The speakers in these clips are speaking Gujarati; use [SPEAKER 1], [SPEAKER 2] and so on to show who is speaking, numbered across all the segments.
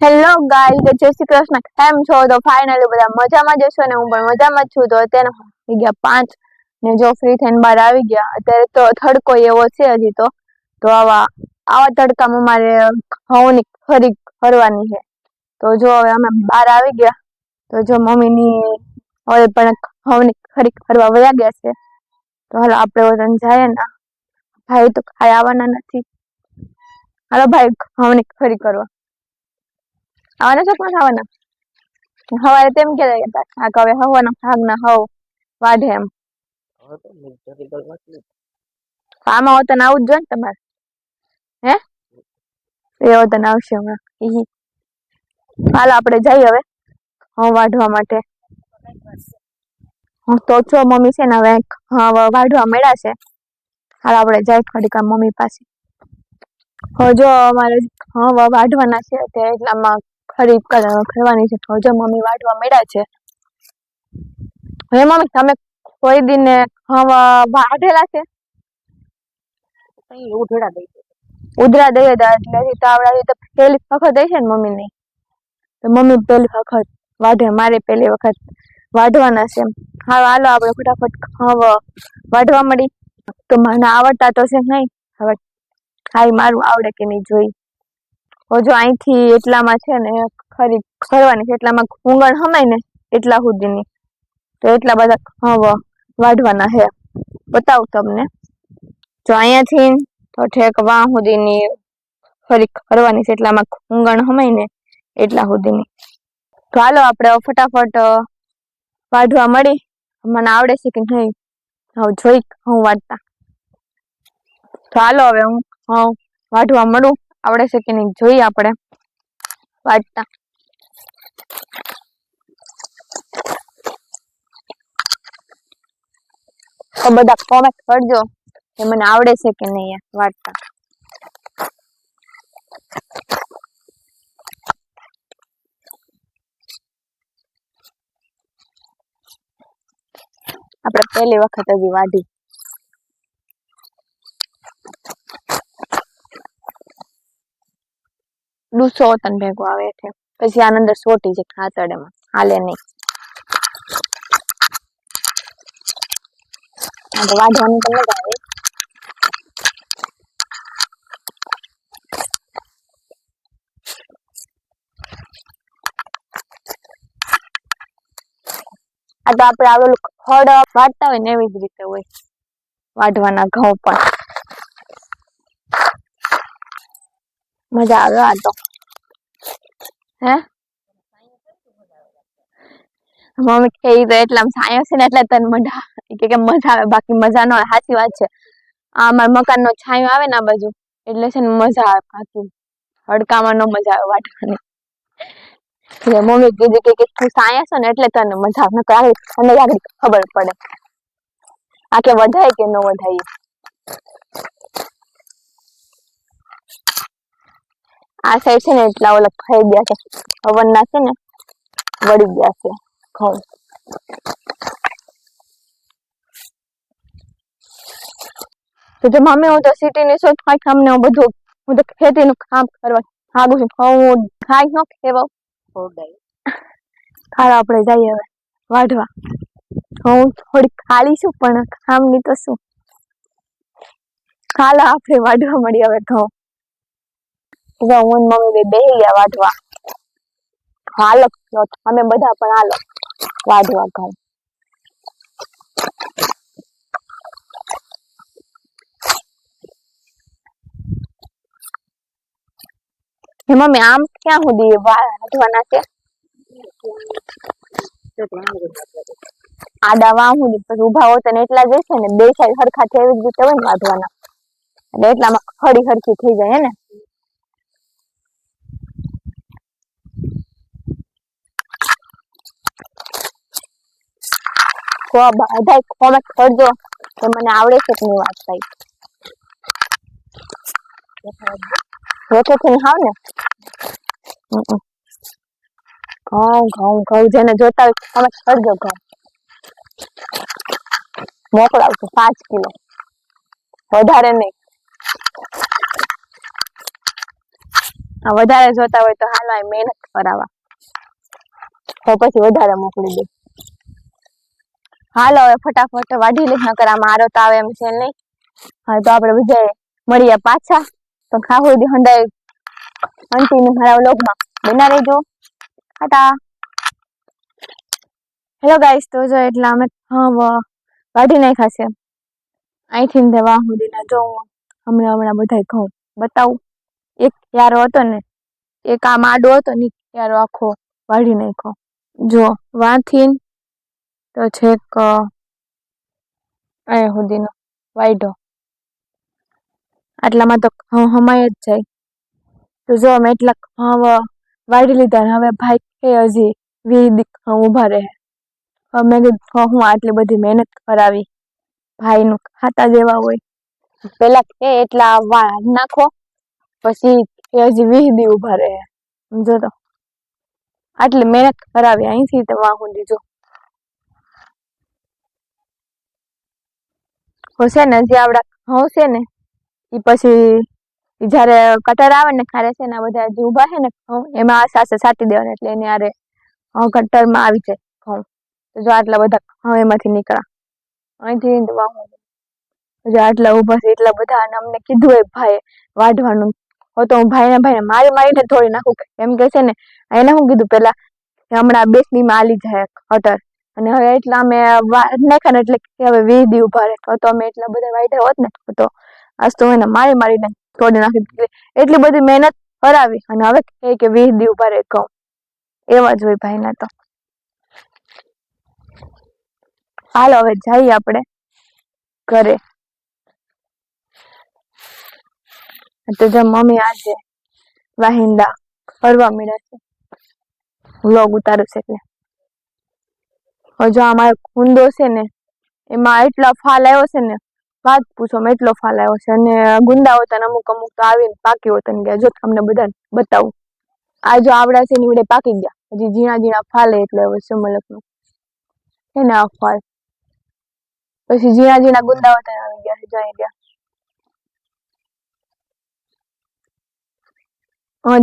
[SPEAKER 1] હેલો ગાઈસ તો જય શ્રી કૃષ્ણ. કેમ છો? તો ફાઇનલી બધા મજામાં જ હશો ને હું પણ મજામાં જ છું. તો અત્યારે આવી ગયા પાંચ ને જો ફ્રી થઈને બહાર આવી ગયા. અત્યારે તો તડકો એવો છે હજી તો. તો આવા આવા તડકામાં મારે ઘઉંની ખરી ફરવાની છે. તો જો હવે અમે બહાર આવી ગયા. તો જો મમ્મીની હવે પણ ઘઉંની ખરી ફરવા વયા ગયા છે. તો હાલો આપણે વતન જાય ને. ભાઈ તો ખાઈ આવવાના નથી. હાલો ભાઈ, ઘઉંની ખરી કરવા આવવાના છો પણ ખાવાના? હવારે તેમ કે આ હવે હવાના ભાગના હવ વાઢે એમ. આમાં હોતન આવું જ જોઈએ ને તમારે. હે? એ વતન આવશે હમણાં. હાલો આપણે જઈએ હવે હું વાઢવા માટે. હું તો છો મમ્મી છે ને હવે હા વાઢવા મળ્યા છે. હાલ આપણે જાય થોડીક મમ્મી પાસે. હજો અમારે હા વાઢવાના છે તે એટલામાં ખરીદ કર- કરવાની છે. હજુ મમ્મી વાઢવા મળ્યા છે. હે મમ્મી તમે કોઈ દિન ખાવા વાઢેલા છે?
[SPEAKER 2] ઉધડા દઈ
[SPEAKER 1] ઉધરા દઈએ એટલે હજી તો પહેલી વખત હશે ને મમ્મીની. તો મમ્મી પહેલી વખત વાઢે મારે પહેલી વખત વાઢવાના છે હા હાલો આપણે ફટાફટ હવે વાઢવા મળી તો મને આવડતા તો છે નહીં. હવે ખાઈ મારું આવડે કે નહીં જોઈ. હવે જો અહીંથી એટલામાં છે ને, ખરી ખરવાની છે, એટલામાં ઊંઘણ હમાય ને, એટલા સુધીની. તો એટલા બધા હવે વાઢવાના છે. બતાવું તમને. જો અહીંયાથી તો ઠેક વાં સુધીની ફરી ખરવાની છે, એટલામાં ઊંઘણ હમાય ને, એટલા સુધીની. તો હાલો આપણે ફટાફટ વાઢવા મળી. મને આવડે છે કે નહીં, હવે જોઈ હું વાંચતા તો હાલો હવે હું હું વાઢવા મળું. આવડે છે કે નહીં, જોઈએ આપણે. વાંચતા. તો બધા કોમેન્ટ કરજો કે મને આવડે છે કે નહીં વાંચતા. આપણે પહેલી વખત હજી વાઢી ડૂસો તન ભેગો આવે છે. પછી આની અંદર સોટી છે ખાતડમાં હાલે નહીં. વાઢવાનું તો મજા આ તો આપણે આવેલું ખડ વાટતા હોય ને એવી જ રીતે હોય. વાઢવાના ઘઉં પણ. મજા આવે આ તો. હે? મમ્મી કે તો એટલામાં છાંયો છે ને એટલે તને મજા કે કે મજા આવે. બાકી મજા ન આવે. સાચી વાત છે. આ અમારા મકાન નો છાંયો આવે ને આ બાજુ, એટલે છે ને મજા આવે બાકી. હડકામાં ન મજા આવે વાટવાની. એટલે મમ્મી કીધું કે તું તું સાયન્સ ને એટલે તને મજા આવે. નકર આગળ તને આગળ ખબર પડે. આ કે વધાય કે ન વધાય આ સાઈડ છે ને એટલા ઓલા ખાઈ ગયા છે. હવન ના છે ને વળી ગયા છે ઘઉં. તો જો મમ્મી હું તો સિટીની શોધ કાંઈ કામ ને બધું હું તો ખેતીનું કામ કરવા ભાગું છું. હું ખાઈ ન ખેવો
[SPEAKER 2] ખોડાય.
[SPEAKER 1] આપણે જઈએ હવે વાઢવા. હું થોડી ખાલી છું પણ કામની તો શું. ખાલા આપણે વાઢવા મળી હવે ઘઉં. જો હું મમ્મી બે બેહી ગયા વાઢવા. હાલક અમે બધા પણ હાલો, વાઢવા ઘઉં મમ્મી, આમ ક્યાં સુધી વાઢવાના છે? આડા વાં સુધી પછી ઊભા હોત ને એટલા જ હશે ને, બે સાઈડ સરખા થઈ રીતે હોય ને વાઢવાના. એટલે એટલામાં ખડી હરખી થઈ જાય ને તો બધા કોમેન્ટ કરજો કે મને આવડે છે કે વાત વાંચતા હેઠેથી હાવ ને ઘઉં ઘઉં ઘઉં જેને જોતા હોય કોમેન્ટ કરજો ઘઉં મોકલાવજો, પાંચ કિલો. વધારે નહીં. વધારે જોતા હોય તો હાલો મહેનત કરાવવા. તો પછી વધારે મોકલી દે. હાલો હવે ફટાફટ વાઢી લઈ નકર આ મારો તો આવે એમ છે નહીં. હા તો આપણે બધા મળીએ પાછા. તો ખાવું દી હંડાઈ અંતિમ મારા વ્લોગમાં. બના રહેજો. હતા હેલો ગાઈસ તો જો એટલે અમે વાઢી નાખ્યા છે. અહીંથી ને વાહ સુધીના જો હમણાં હમણાં બધા ઘઉં બતાવું. એક યારો હતો ને, એક આ માડો હતો ને યારો આખો વાઢી નાખ્યો. જો વાંથી તો છેક અહીંયા સુધીનો વાઢો આટલામાં તો હમાય જ જાય. તો જો અમે એટલા ખાવ વાઢી લીધા ને હવે ભાઈ કે હજી વીદી ઊભા રહે. મેં કીધું હું આટલી બધી મહેનત કરાવી. ભાઈનું ખાતા જેવા હોય. પેલા કે એટલા વાળ નાખો, પછી એ હજી વીસ દી ઊભા રહે. સમજો તો. આટલી મહેનત કરાવી અહીંથી તો વાહ સુધી હશે ને જે આવડા હશે ને એ પછી જ્યારે કટર આવે ને ખારે છે ને બધા જે ઊભા છે ને ઘઉં એમાં આશા સાટી દેવાના એટલે એને આરે કટરમાં આવી જાય ઘઉં તો જો આટલા બધા ઘઉં એમાંથી નીકળ્યા અહીંથી જો આટલા ઊભા છે, એટલા બધા, અને અમને કીધું એ ભાઈ વાઢવાનું. તો હું ભાઈને ભાઈને મારી મારીને થોડી નાખું. એમ કે છે ને, એને હું કીધું, પેલા હમણાં બે દીમાં આલી જાય કટર અને હવે એટલા અમે નાખ્યા ને એટલે કે હવે દી ઊભા રહે તો અમે એટલા બધા વાઢ્યા હોત ને, તો આજ તો એને મારી મારીને તોડી નાખી એટલી બધી મહેનત કરાવી અને હવે કહે કે દી ઊભા રહે કહું એવા જ હોય ભાઈના તો. હાલ, હવે જઈએ આપણે ઘરે. તો જો મમ્મી આજે વાહિંદા ફરવા મળ્યા છે. વ્લોગ ઉતારું છે એટલે. હવે જો અમારો કુંડો છે ને, એમાં એટલો ફાલ આવ્યો છે ને, વાત પૂછો મેં એટલો ફાલ આવ્યો છે. અને ગુંદા હોતા અમુક અમુક તો આવીને પાકી હોતા ગયા જો તમને બધાને બતાવું. આ જો આવડા છે ને, ઈવડે પાકી ગયા. હજી ઝીણા ઝીણા ફાલે એટલે હવે છે ને આ ફાલ. પછી ઝીણા ઝીણા ગુંદા હોતા આવી ગયા છે જઈ ગયા.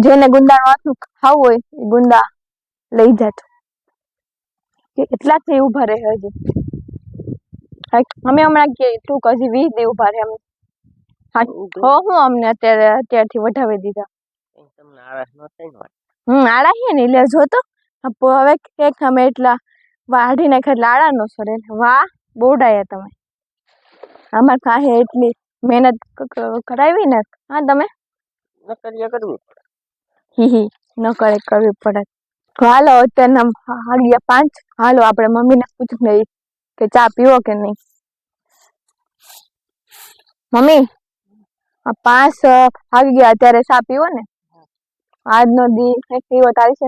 [SPEAKER 1] જેને ગુંદાનું આથું ખાવું હોય, એ ગુંદા લઈ જાજો. કે એટલા થઈ ઊભા રહે હજી. અમે હમણાં કે ટૂંક હજી વીસ દી ઊભા રહે એમ. હો હું અમને અત્યારે અત્યારથી વધાવી દીધા.
[SPEAKER 2] ન ને.
[SPEAKER 1] હમ આડા છે ને એટલે જો તો. હવે કંઈક અમે એટલા વાઢી નાખ્યા એટલે આડા નો સરે વાહ બોડાયા તમે. અમાર પાસે એટલી મહેનત કરાવી ને. હા તમે?
[SPEAKER 2] નકરિયા કરવી પડે.
[SPEAKER 1] હી હી ન કરે કરવી પડે. તો હાલો, અત્યારના વાગ્યા પાંચ. હાલો, આપણે મમ્મીને પૂછી લઈ કે ચા પીવો કે નહીં? મમ્મી પાંચ આવી ગયા. અત્યારે ચા પીવો ને? આજનો દી કંઈક પીવો તારી છે?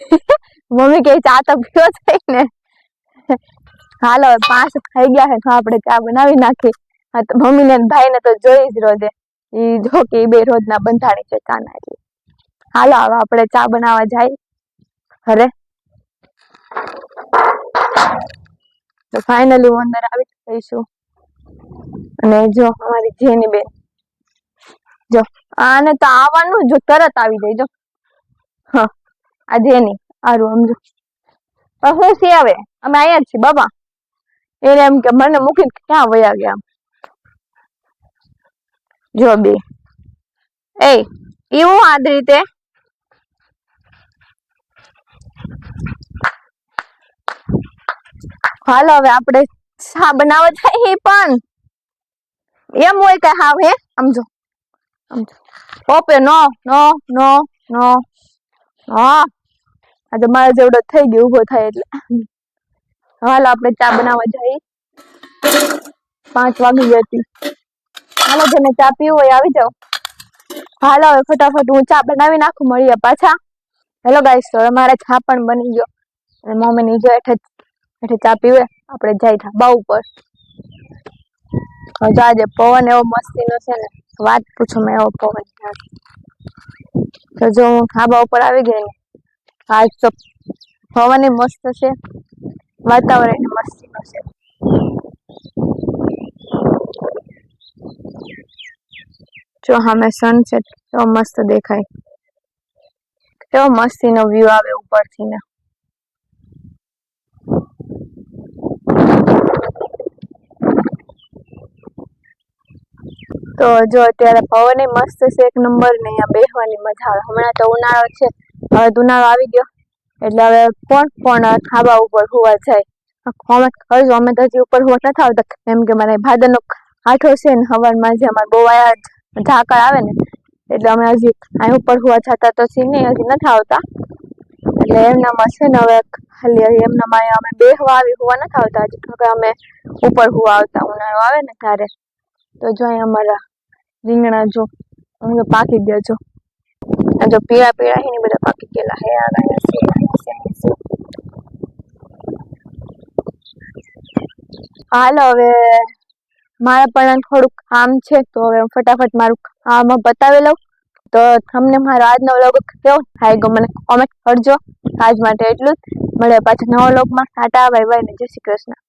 [SPEAKER 1] મમ્મી કે ચા તો પીવો છે ને. હાલો પાંચ થઈ ગયા છે, તો આપણે ચા બનાવી નાખી મમ્મી ને ભાઈ ને તો જોઈ જ રોજે. એ જો કે બે રોજ ના બંધાણી છે, ચા ના એટલે હાલો, હવે આપણે ચા બનાવવા જાય. અરે તો ફાઇનલી હું અંદર આવી જઈશું અને જો, અમારી જેની બેન. જો, આને તો આવવાનું જો તરત આવી જાય, જો. હા, આ જેની સારું સમજો પણ હું છે હવે? અમે અહીંયા જ છીએ, બાબા. એને એમ કે મને મૂકીને ક્યાં વયા ગયા જો, બે. એ, એવું આદ રીતે હાલો, હવે આપણે શા બનાવવા જઈએ પણ. એમ હોય કે હાવ, હે? સમજો ઓપે, નો નો નો નો હા આજે મારે જેવડો થઈ ગયો, ઊભો થાય એટલે. હાલો, આપણે ચા બનાવવા જઈએ. પાંચ વાગી હતી. હાલો, જેને ચા પીવું હોય આવી જાઓ. હાલો, હવે ફટાફટ હું ચા બનાવી નાખું, મળીએ પાછા. હેલો ગાઈસ તો મારા ચા પણ બની ગયો. અને મમ્મી ની જો હેઠે હેઠે ચા પીવે. આપણે જાય ધાબા ઉપર. હજુ આજે પવન એવો મસ્તીનો છે ને, વાત પૂછો મેં એવો પવન તો જો હું ધાબા ઉપર આવી ગઈ ને, આજ તો પવન મસ્ત છે, વાતાવરણ મસ્તી મસ્તીનો છે. જો સામે સનસેટ કેવો મસ્ત દેખાય. કેવો મસ્તીનો વ્યૂ આવે ઉપરથી ને. તો જો અત્યારે પવન મસ્ત છે એક નંબર ને અહીંયા બેસવાની મજા આવે. હમણાં તો ઉનાળો છે. હવે ઉનાળો આવી ગયો. એટલે હવે કોણ કોણ ખાવા ઉપર હોવા જાય? કોમેન્ટ કરજો. અમે તો હજી ઉપર હોવા નથી આવતા. કેમ કે મારે ભાદરનો આઠો છે ને હવારમાં જે અમારે બહુ આયા ઝાકળ આવે ને, એટલે અમે હજી અહીં ઉપર હોવા જતા તો છીએ નહીં, હજી નથી આવતા. એટલે એમનામાં છે ને હવે ખાલી એમનામાં અહીંયા અમે બેહવા આવી, હોવા નથી આવતા હજી. અમે ઉપર હોવા આવતા. ઉનાળો આવે ને ત્યારે. તો જો અહીં અમારા રીંગણા જો, અમે પાકી ગયા જો. આ જો પીળા પીળા હે ને બધા પાકી ગયેલા હે આ રહ્યા છે હાલો, હવે મારા પણ થોડુંક કામ છે, તો હવે ફટાફટ મારું કામ બતાવી લઉં. તો તમને મારો આજનો વ્લોગ કેવો થાય ગયો મને કોમેન્ટ કરજો. આજ માટે એટલું જ. મળે પાછા નવા વ્લોગમાં ટાટા બાય બાય ને જય શ્રી કૃષ્ણ.